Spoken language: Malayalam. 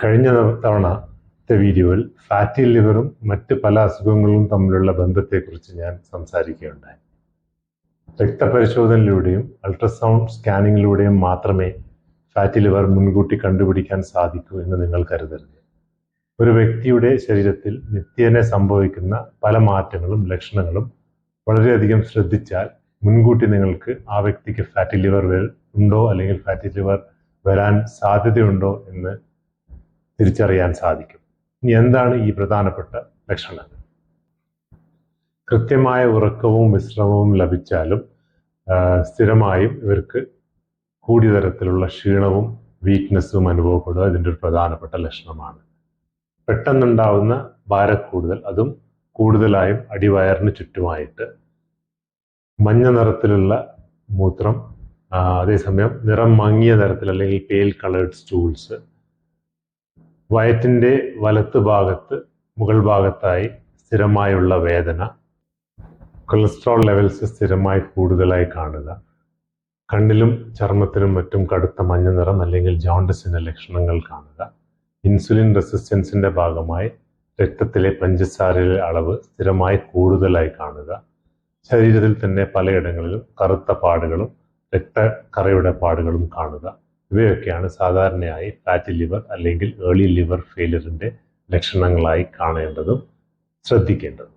കഴിഞ്ഞ തവണ വീഡിയോയിൽ ഫാറ്റി ലിവറും മറ്റ് പല അസുഖങ്ങളും തമ്മിലുള്ള ബന്ധത്തെക്കുറിച്ച് ഞാൻ സംസാരിക്കുകയുണ്ടായി. രക്തപരിശോധനയിലൂടെയും അൾട്രാസൗണ്ട് സ്കാനിങ്ങിലൂടെയും മാത്രമേ ഫാറ്റി ലിവർ മുൻകൂട്ടി കണ്ടുപിടിക്കാൻ സാധിക്കൂ എന്ന് നിങ്ങൾ കരുതരുത്. ഒരു വ്യക്തിയുടെ ശരീരത്തിൽ നിത്യേന സംഭവിക്കുന്ന പല മാറ്റങ്ങളും ലക്ഷണങ്ങളും വളരെയധികം ശ്രദ്ധിച്ചാൽ മുൻകൂട്ടി നിങ്ങൾക്ക് ആ വ്യക്തിക്ക് ഫാറ്റി ലിവർ ഉണ്ടോ അല്ലെങ്കിൽ ഫാറ്റി ലിവർ വരാൻ സാധ്യതയുണ്ടോ എന്ന് തിരിച്ചറിയാൻ സാധിക്കും. ഇനി എന്താണ് ഈ പ്രധാനപ്പെട്ട ലക്ഷണങ്ങൾ? കൃത്യമായ ഉറക്കവും വിശ്രമവും ലഭിച്ചാലും സ്ഥിരമായും ഇവർക്ക് കൂടിയ തരത്തിലുള്ള ക്ഷീണവും വീക്ക്നെസ്സും അനുഭവപ്പെടുക ഇതിന്റെ ഒരു പ്രധാനപ്പെട്ട ലക്ഷണമാണ്. പെട്ടെന്നുണ്ടാവുന്ന ഭാരക്കൂടുതൽ അതും കൂടുതലായും അടിവയറിന് ചുറ്റുമായിട്ട് മഞ്ഞ നിറത്തിലുള്ള മൂത്രം അതേസമയം നിറം മങ്ങിയ തരത്തിൽ അല്ലെങ്കിൽ പേൽ കളേർഡ് സ്റ്റൂൾസ് വയറ്റിന്റെ വലത്ത് ഭാഗത്ത് മുകൾ ഭാഗത്തായി സ്ഥിരമായുള്ള വേദന. കൊളസ്ട്രോൾ ലെവൽസ് സ്ഥിരമായി കൂടുതലായി കാണുക. കണ്ണിലും ചർമ്മത്തിലും മറ്റും കടുത്ത മഞ്ഞ നിറം അല്ലെങ്കിൽ ജോണ്ടസിന്റെ ലക്ഷണങ്ങൾ കാണുക. ഇൻസുലിൻ റെസിസ്റ്റൻസിന്റെ ഭാഗമായി രക്തത്തിലെ പഞ്ചസാരയിലെ അളവ് സ്ഥിരമായി കൂടുതലായി കാണുക. ശരീരത്തിൽ തന്നെ പലയിടങ്ങളിലും കറുത്ത പാടുകളും രക്തക്കറയുടെ പാടുകളും കാണുക. ഇവയൊക്കെയാണ് സാധാരണയായി ഫാറ്റി ലിവർ അല്ലെങ്കിൽ ഏർലി ലിവർ ഫെയിലിയറിന്റെ ലക്ഷണങ്ങളായി കാണേണ്ടതും ശ്രദ്ധിക്കേണ്ടതും.